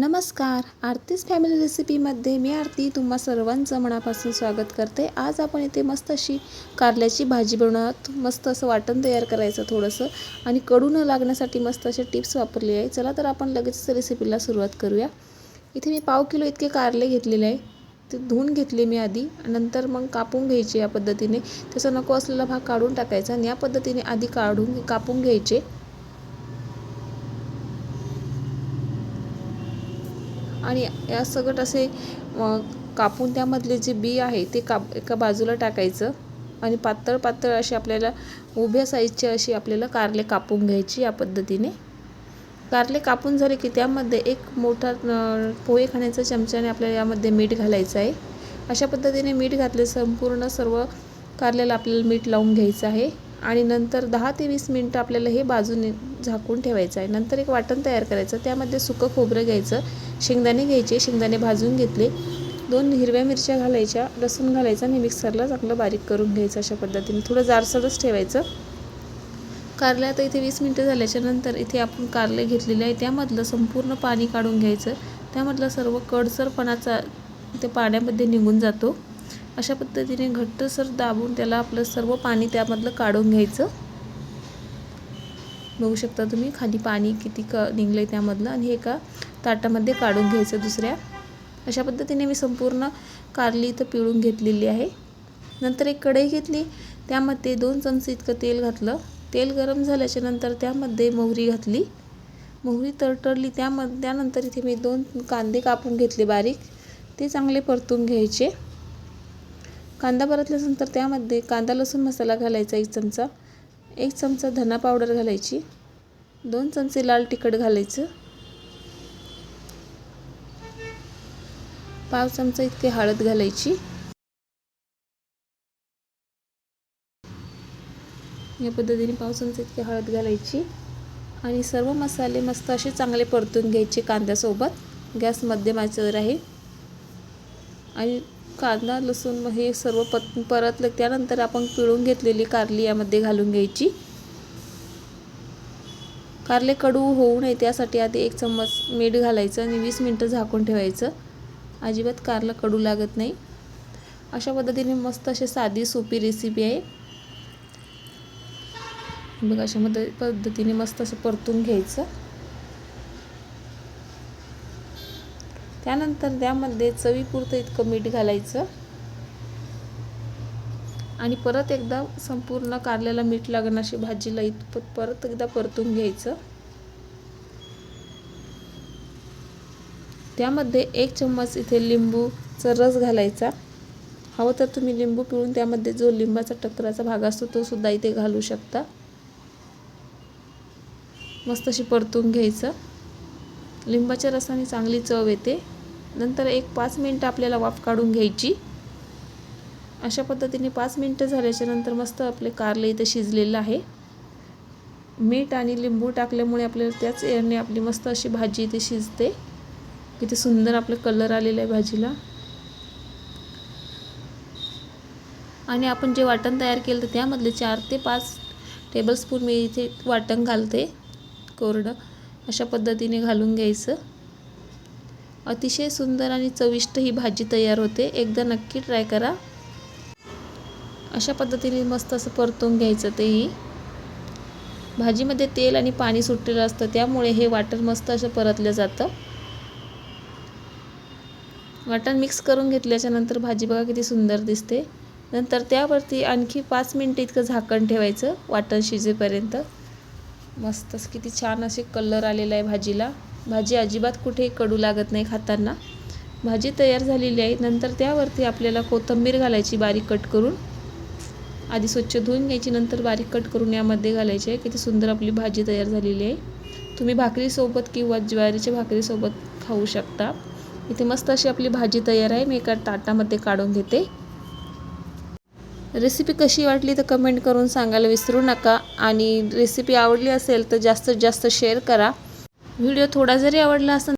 नमस्कार. आरतीच फॅमिली रेसिपीमध्ये मी आरती तुम्हा सर्वांचं मनापासून स्वागत करते. आज आपण इथे मस्त अशी कारल्याची भाजी बनवत मस्त असं वाटण तयार करायचं थोडंसं आणि कडू न लागण्यासाठी मस्त असे टिप्स वापरले आहे. चला तर आपण लगेच रेसिपीला सुरुवात करूया. इथे मी पाव किलो इतके कारले घेतलेले आहे. ते धुवून घेतले मी आधी. नंतर मग कापून घ्यायचे या पद्धतीने. त्याचा नको असलेला भाग काढून टाकायचा आणि या पद्धतीने आधी काढून कापून घ्यायचे. आणि या सगट असे कापून त्यामधले जे बी आहे ते काप एका बाजूला टाकायचं आणि पातळ पातळ अशी आपल्याला उभ्या साईजचे अशी आपल्याला कारले कापून घ्यायची या पद्धतीने. कारले कापून झाले की त्यामध्ये एक मोठा पोहे खाण्याचा चमच्याने आपल्याला यामध्ये मीठ घालायचं आहे. अशा पद्धतीने मीठ घातले संपूर्ण सर्व कारल्याला आपल्याला मीठ लावून घ्यायचं आहे. आणि नंतर दहा ते वीस मिनटं आपल्याला हे बाजूने झाकून ठेवायचं आहे. नंतर एक वाटण तयार करायचं. त्यामध्ये सुकं खोबरं घ्यायचं. शेंगदाणे घ्यायचे. शेंगदाणे भाजून घेतले. दोन हिरव्या मिरच्या घालायच्या. लसूण घालायचा आणि मिक्सरला चांगलं बारीक करून घ्यायचं अशा पद्धतीने. थोडं जारसरच ठेवायचं. कारले आता इथे वीस मिनटं झाल्याच्यानंतर इथे आपण कारले घेतलेले आहे. त्यामधलं संपूर्ण पाणी काढून घ्यायचं. त्यामधलं सर्व कडसरपणाचा ते पाण्यामध्ये निघून जातो. अशा पद्धतीने घट्टसर दाबून त्याला आपलं सर्व पाणी त्यामधलं काढून घ्यायचं. बघू शकता तुम्ही खाली पाणी किती क निघलं आहे त्यामधलं आणि हे एका ताटामध्ये काढून घ्यायचं दुसऱ्या. अशा पद्धतीने मी संपूर्ण कारली इथं पिळून घेतलेली आहे. नंतर एक कढई घेतली त्यामध्ये दोन चमचे इतकं तेल घातलं. तेल गरम झाल्याच्यानंतर त्यामध्ये मोहरी घातली. मोहरी तडतडली त्यामध्ये त्यानंतर इथे मी दोन कांदे कापून घेतले बारीक. ते चांगले परतून घ्यायचे. कांदा परतल्यानंतर त्यामध्ये कांदा लसूण मसाला घालायचा एक चमचा. एक चमचा धना पावडर घालायची. दोन चमचे लाल तिखट घालायचं. पाव चमचा इतके हळद घालायची. या पद्धतीने पाव चमचा इतके हळद घालायची. आणि सर्व मसाले मस्त असे चांगले परतून घ्यायचे कांद्यासोबत. गॅस मध्यमाचेवर आहे. आणि कांदा लसूण मग हे सर्व पत परतलं त्यानंतर आपण पिळून घेतलेली कारली यामध्ये घालून घ्यायची. कारले कडू होऊ नये त्यासाठी आधी एक चम्मच मीठ घालायचं आणि वीस मिनटं झाकून ठेवायचं. अजिबात कारलं कडू लागत नाही. अशा पद्धतीने मस्त अशी साधी सोपी रेसिपी आहे. बघा अशा पद्धतीने मस्त असं परतून घ्यायचं. त्यानंतर त्यामध्ये चवीपुरतं इतकं मीठ घालायचं. आणि परत एकदा संपूर्ण कारल्याला मीठ लागण अशी भाजीला इतपत परत एकदा परतून घ्यायचं. त्यामध्ये एक चम्मच इथे लिंबूचा रस घालायचा. हवं तर तुम्ही लिंबू पिळून त्यामध्ये जो लिंबाचा टक्कराचा भाग असतो तो सुद्धा इथे घालू शकता. मस्त अशी परतून घ्यायचं. लिंबाच्या रसाने चांगली चव येते. नंतर एक पाच मिनटं आपल्याला वाफ काढून घ्यायची. अशा पद्धतीने पाच मिनटं झाल्याच्यानंतर मस्त आपले कारले इथं शिजलेलं आहे. मीठ आणि लिंबू टाकल्यामुळे आपल्याला त्याच एअरने आपली मस्त अशी भाजी इथे शिजते. किती सुंदर आपलं कलर आलेला आहे भाजीला. आणि आपण जे वाटण तयार केलं तर त्यामधले चार ते पाच टेबलस्पून मी इथे वाटण घालते. कोरडं. अशा पद्धतीने घालून घ्यायचं. अतिशय सुंदर आणि चविष्ट ही भाजी तयार होते. एकदा नक्की ट्राय करा. अशा पद्धतीने मस्त असं परतून घ्यायचं तेही भाजीमध्ये तेल आणि पाणी सुटलेलं असतं त्यामुळे हे वाटण मस्त असं परतलं जातं. वाटण मिक्स करून घेतल्याच्या नंतर भाजी बघा किती सुंदर दिसते. नंतर त्यावरती आणखी पाच मिनटं इतकं झाकण ठेवायचं वाटण शिजेपर्यंत. मस्त किती छान असे कलर आलेला आहे भाजीला. भाजी अजिबात कुठेही कडू लागत नाही खाताना. भाजी तयार झालेली आहे. नंतर त्यावरती आपल्याला कोथिंबीर घालायची बारीक कट करून. आधी स्वच्छ धुवून घ्यायची नंतर बारीक कट करून यामध्ये घालायची. आहे किती सुंदर आपली भाजी तयार झालेली आहे. तुम्ही भाकरीसोबत किंवा ज्वारीच्या भाकरीसोबत खाऊ शकता. इथे मस्त अशी आपली भाजी तयार आहे. मी एका ताटामध्ये काढून घेते. रेसिपी कशी वाटली तर कमेंट करून सांगायला विसरू नका. आणि रेसिपी आवडली असेल तर जास्तीत जास्त शेअर करा. व्हिडिओ थोडा जरी आवडला असेल